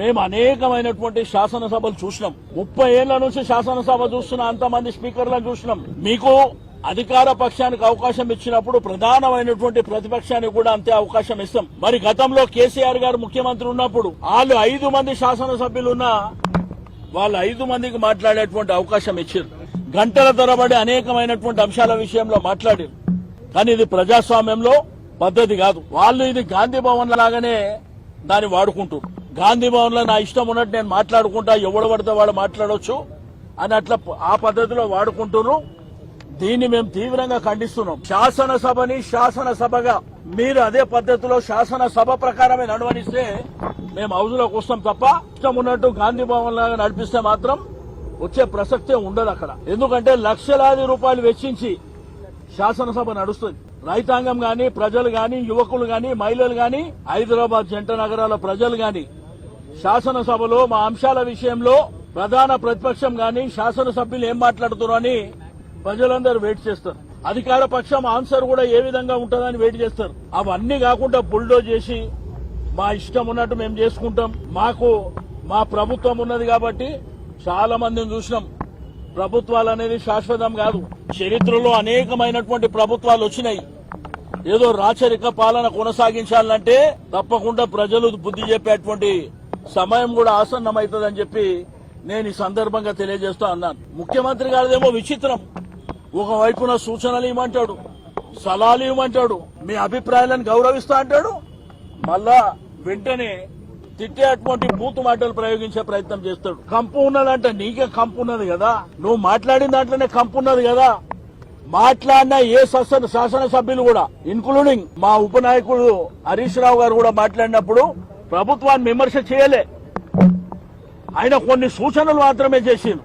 మేము అనేకమైనటువంటి శాసనసభలు చూసినాం. ముప్పై ఏళ్ళ నుంచి శాసనసభ చూస్తున్న అంతమంది స్పీకర్లను చూసినాం. మీకు అధికార పక్షానికి అవకాశం ఇచ్చినప్పుడు ప్రధానమైనటువంటి ప్రతిపక్షానికి కూడా అంతే అవకాశం ఇస్తాం. మరి గతంలో కేసీఆర్ గారు ముఖ్యమంత్రి ఉన్నప్పుడు వాళ్ళు ఐదు మంది శాసనసభ్యులున్నా వాళ్ళు ఐదు మందికి మాట్లాడేటువంటి అవకాశం ఇచ్చారు. గంటల తరబడి అనేకమైనటువంటి అంశాల విషయంలో మాట్లాడారు. కానీ ఇది ప్రజాస్వామ్యంలో పద్ధతి కాదు. వాళ్ళు ఇది గాంధీ భవన్ లాగానే దాన్ని వాడుకుంటారు గాంధీ భవన్లో నా ఇష్టం ఉన్నట్టు నేను మాట్లాడుకుంటా ఎవడు పడితే వాడు మాట్లాడవచ్చు అని అట్లా ఆ పద్ధతిలో వాడుకుంటున్నారు దీన్ని మేము తీవ్రంగా ఖండిస్తున్నాం. శాసనసభని శాసనసభగా మీరు అదే పద్ధతిలో శాసనసభ ప్రకారమే నడవనిస్తే మేము హౌజ్లోకి వస్తాం తప్ప ఇష్టం ఉన్నట్టు గాంధీ భవన్ లాగా నడిపిస్తే మాత్రం వచ్చే ప్రసక్తే ఉండదు అక్కడ. ఎందుకంటే లక్షలాది రూపాయలు వెచ్చించి శాసనసభ నడుస్తుంది. రైతాంగం గాని ప్రజలు గాని యువకులు గాని మహిళలు గాని హైదరాబాద్ జంట నగరాల ప్రజలు గాని శాసనసభలో మా అంశాల విషయంలో ప్రధాన ప్రతిపక్షం గాని శాసనసభ్యులు ఏం మాట్లాడుతున్నారు అని ప్రజలందరూ వెయిట్ చేస్తారు. అధికార పక్షం ఆన్సర్ కూడా ఏ విధంగా ఉంటుందని వెయిట్ చేస్తారు. అవన్నీ కాకుండా బుల్డో చేసి మా ఇష్టం ఉన్నట్టు మేము చేసుకుంటాం. మాకు మా ప్రభుత్వం ఉన్నది కాబట్టి చాలా మందిని చూసినాం. ప్రభుత్వాలు అనేది శాశ్వతం కాదు. చరిత్రలో అనేకమైనటువంటి ప్రభుత్వాలు వచ్చినాయి. ఏదో రాచరిక పాలన కొనసాగించాలంటే తప్పకుండా ప్రజలు బుద్ధి చెప్పేటువంటి సమయం కూడా ఆసన్నమవుతుందని చెప్పి నేను ఈ సందర్భంగా తెలియజేస్తా అన్నాను. ముఖ్యమంత్రి గారిదేమో విచిత్రం. ఒకవైపున సూచనలు ఇవ్వమంటాడు సలహాలు ఇవ్వమంటాడు మీ అభిప్రాయాలను గౌరవిస్తా అంటాడు. మళ్ళా వెంటనే తిట్టేటువంటి బూతు మాటలు ప్రయోగించే ప్రయత్నం చేస్తాడు. కంపు ఉన్నదంటే నీకే కంపు ఉన్నది కదా. నువ్వు మాట్లాడిన దాంట్లోనే కంపు ఉన్నది కదా. మాట్లాడిన ఏ శాసన శాసనసభ్యులు కూడా ఇన్క్లూడింగ్ మా ఉపనాయకుడు హరీష్ రావు గారు కూడా మాట్లాడినప్పుడు ప్రభుత్వాన్ని విమర్శ చేయలే. ఆయన కొన్ని సూచనలు మాత్రమే చేసిండు.